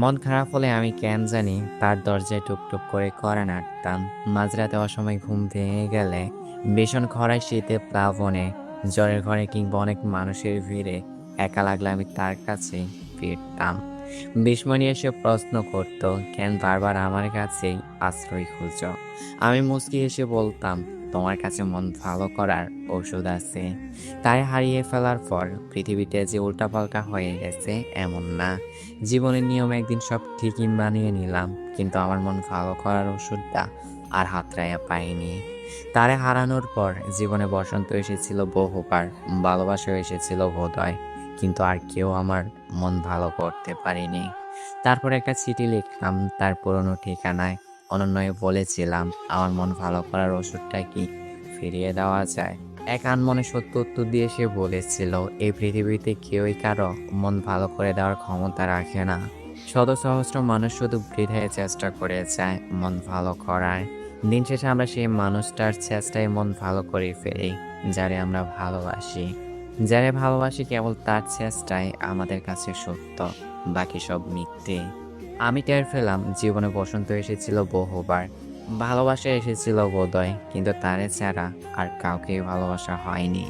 মন খারাপ হলে আমি কেন জানি তার দরজায় টুকটুক করে করা নাড়তাম। মাঝরাতে অসময় ঘুম ভেঙে গেলে ভীষণ খরায় শীতে প্লাবনে, জ্বরের ঘরে কিংবা অনেক মানুষের ভিড়ে একা লাগলে আমি তার কাছে ফিরতাম। বিস্ময় এসে প্রশ্ন করত, কেন বারবার আমার কাছেই আশ্রয় খুঁজ আমি মুচকি এসে বলতাম তোমার কাছে মন ভালো করার ওষুধ আছে। তাই হারিয়ে ফেলার পর পৃথিবীতে যে উল্টাপাল্টা হয়ে গেছে এমন না। জীবনের নিয়ম একদিন সব ঠিকই মানিয়ে নিলাম, কিন্তু আমার মন ভালো করার ওষুধটা আর হাতড়াইয়া পাইনি। তারে হারানোর পর জীবনে বসন্ত এসেছিল বহুবার ভালোবাসা এসেছিল বোধহয়, কিন্তু আর কেউ আমার মন ভালো করতে পারিনি। তারপর একটা চিঠি লিখলাম তার পুরনো ঠিকানায়। অনন্যয়ে বলেছিলাম, আমার মন ভালো করার ওষুধটা কি ফিরিয়ে দেওয়া যায়? এক আনমনে সত্য উত্তর দিয়ে সে বলেছিল, এই পৃথিবীতে কেউই কারও মন ভালো করে দেওয়ার ক্ষমতা রাখে না। শত সহস্র মানুষ শুধু বৃথায় চেষ্টা করে যায় মন ভালো করার দিন শেষে আমরা সেই মানুষটার চেষ্টায় মন ভালো করে ফেলি, যারে আমরা ভালোবাসি। যারে ভালোবাসি কেবল তার চেষ্টায় আমাদের কাছে সত্য, বাকি সব মিথ্যে। আমি টের পেলাম জীবনে বসন্ত এসেছিল বহুবার। ভালোবাসা এসেছিল বোধয় কিন্তু তারে ছাড়া আর কাউকে ভালোবাসা হয়নি।